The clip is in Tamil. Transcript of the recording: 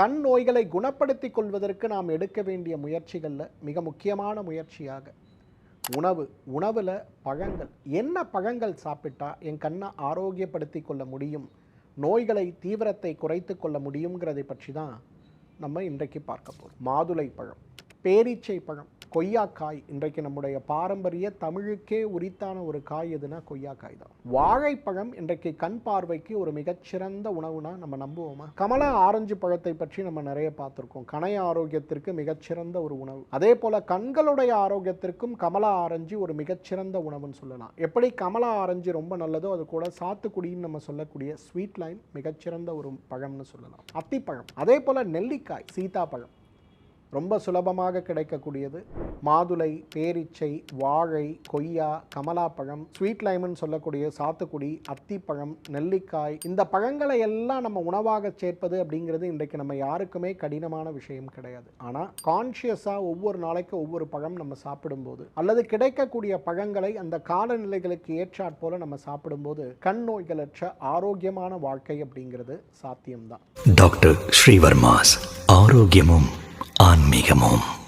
கண் நோய்களை குணப்படுத்தி கொள்வதற்கு நாம் எடுக்க வேண்டிய முயற்சிகளில் மிக முக்கியமான முயற்சியாக உணவு உணவில் பழங்கள். என்ன பழங்கள் சாப்பிட்டா என் கண்ணை ஆரோக்கியப்படுத்தி கொள்ள முடியும்? நோய்களை தீவிரத்தை குறைத்து கொள்ள முடியுங்கிறதை பற்றி தான் நம்ம இன்றைக்கு பார்க்க போகிறோம் மாதுளை பழம் பேரீச்சை பழம் கொய்யாக்காய். இன்றைக்கு நம்முடைய பாரம்பரிய தமிழுக்கே உரித்தான ஒரு காய் எதுனா கொய்யாக்காய் தான். வாழைப்பழம் இன்றைக்கு கண் பார்வைக்கு ஒரு மிகச்சிறந்த உணவுனா நம்ம நம்புவோமா? கமலா ஆரஞ்சு பழத்தை பற்றி நம்ம நிறைய பார்த்துருக்கோம். கணைய ஆரோக்கியத்திற்கு மிகச்சிறந்த ஒரு உணவு. அதே போல கண்களுடைய ஆரோக்கியத்திற்கும் கமலா ஆரஞ்சு ஒரு மிகச்சிறந்த உணவுன்னு சொல்லலாம். எப்படி கமலா ஆரஞ்சு ரொம்ப நல்லதோ அது கூட சாத்துக்குடின்னு நம்ம சொல்லக்கூடிய ஸ்வீட் லைன் மிகச்சிறந்த ஒரு பழம்னு சொல்லலாம். அத்திப்பழம். அதே போல நெல்லிக்காய் சீதாப்பழம். ரொம்ப சுலபமாக கிடைக்கக்கூடியது. மாதுளை பேரிச்சை வாழை கொய்யா கமலாப்பழம் ஸ்வீட் லைமன் சொல்லக்கூடிய சாத்துக்குடி அத்திப்பழம் நெல்லிக்காய் இந்த பழங்களை எல்லாம் நம்ம உணவாக சேர்ப்பது அப்படிங்கிறது இன்றைக்கு நம்ம யாருக்குமே கடினமான விஷயம் கிடையாது. ஆனால் கான்ஷியஸாக ஒவ்வொரு நாளைக்கு ஒவ்வொரு பழம் நம்ம சாப்பிடும்போது அல்லது கிடைக்கக்கூடிய பழங்களை அந்த காலநிலைகளுக்கு ஏற்றாற் போல நம்ம சாப்பிடும்போது கண் நோய்களற்ற ஆரோக்கியமான வாழ்க்கை அப்படிங்கிறது சாத்தியம்தான். டாக்டர் ஸ்ரீவர்மாஸ் ஆரோக்கியமும் ஆன்மீகமும்